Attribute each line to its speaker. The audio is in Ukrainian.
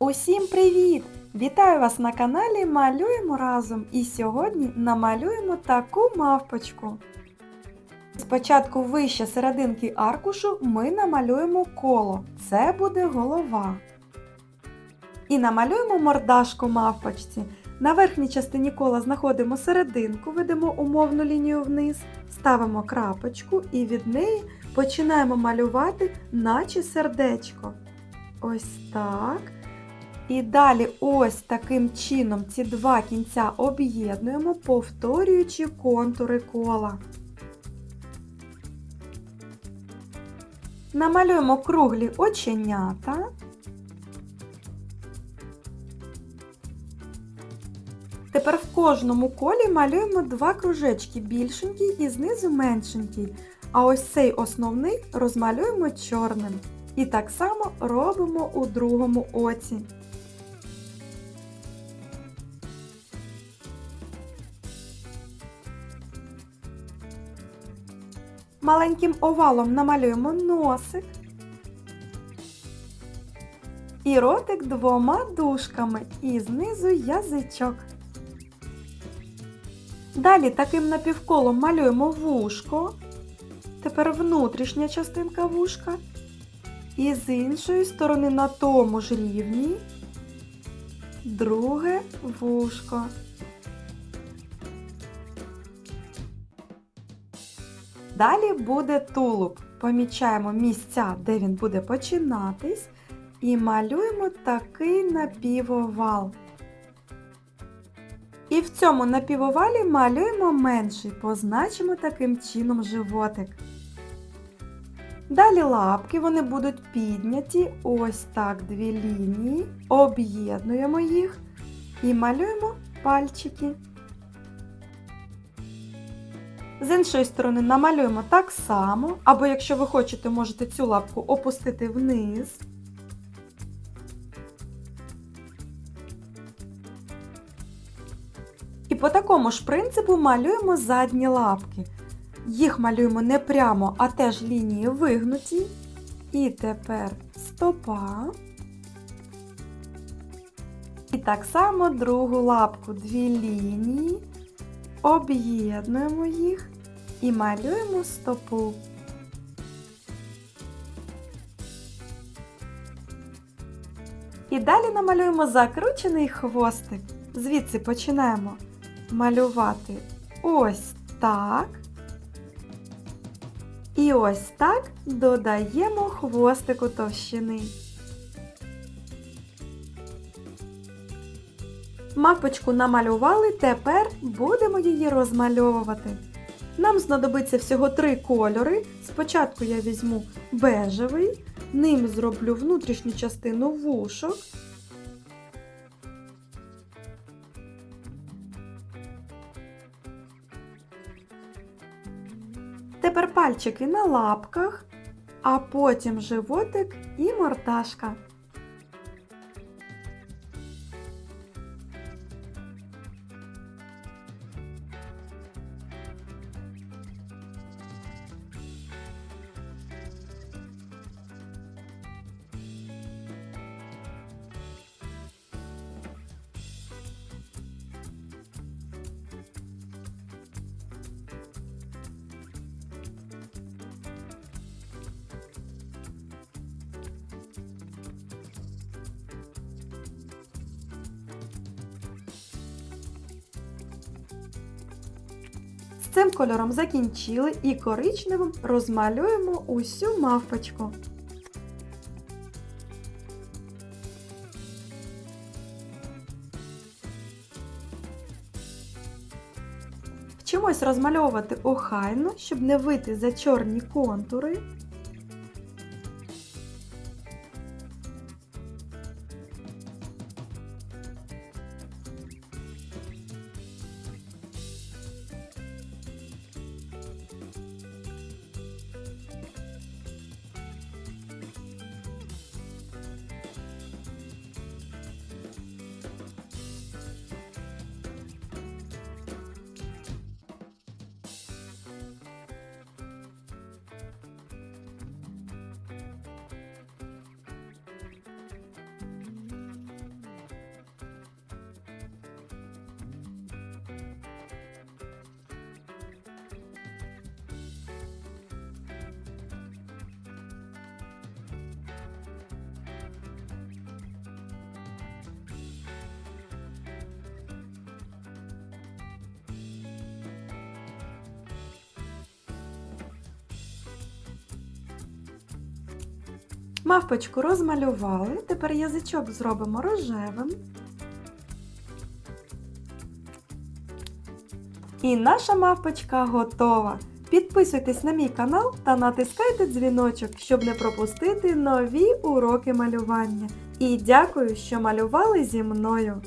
Speaker 1: Усім привіт! Вітаю вас на каналі Малюємо разом і сьогодні намалюємо таку мавпочку. Спочатку вище серединки аркушу ми намалюємо коло. Це буде голова. І намалюємо мордашку мавпочці. На верхній частині кола знаходимо серединку, ведемо умовну лінію вниз, ставимо крапочку і від неї починаємо малювати, наче сердечко. Ось так. І далі ось таким чином ці два кінця об'єднуємо, повторюючи контури кола. Намалюємо круглі оченята. Тепер в кожному колі малюємо два кружечки більшенький і знизу меншенький. А ось цей основний розмалюємо чорним. І так само робимо у другому оці. Маленьким овалом намалюємо носик і ротик двома дужками і знизу язичок. Далі таким напівколом малюємо вушко. Тепер внутрішня частинка вушка. І з іншої сторони на тому ж рівні друге вушко. Далі буде тулуб. Помічаємо місця, де він буде починатись, і малюємо такий напівовал. І в цьому напівовалі малюємо менший, позначимо таким чином животик. Далі лапки, вони будуть підняті, ось так дві лінії, об'єднуємо їх і малюємо пальчики. З іншої сторони намалюємо так само, або якщо ви хочете, можете цю лапку опустити вниз. І по такому ж принципу малюємо задні лапки. Їх малюємо не прямо, а теж лінії вигнуті. І тепер стопа. І так само другу лапку, дві лінії. Об'єднуємо їх і малюємо стопу. І далі намалюємо закручений хвостик. Звідси починаємо малювати ось так. І ось так додаємо хвостику товщини. Мавпочку намалювали, тепер будемо її розмальовувати. Нам знадобиться всього три кольори. Спочатку я візьму бежевий, ним зроблю внутрішню частину вушок. Тепер пальчики на лапках, а потім животик і мордашка. Цим кольором закінчили і коричневим розмалюємо усю мавпочку. Вчимось розмальовувати охайно, щоб не вийти за чорні контури. Мавпочку розмалювали, тепер язичок зробимо рожевим. І наша мавпочка готова. Підписуйтесь на мій канал та натискайте дзвіночок, щоб не пропустити нові уроки малювання. І дякую, що малювали зі мною.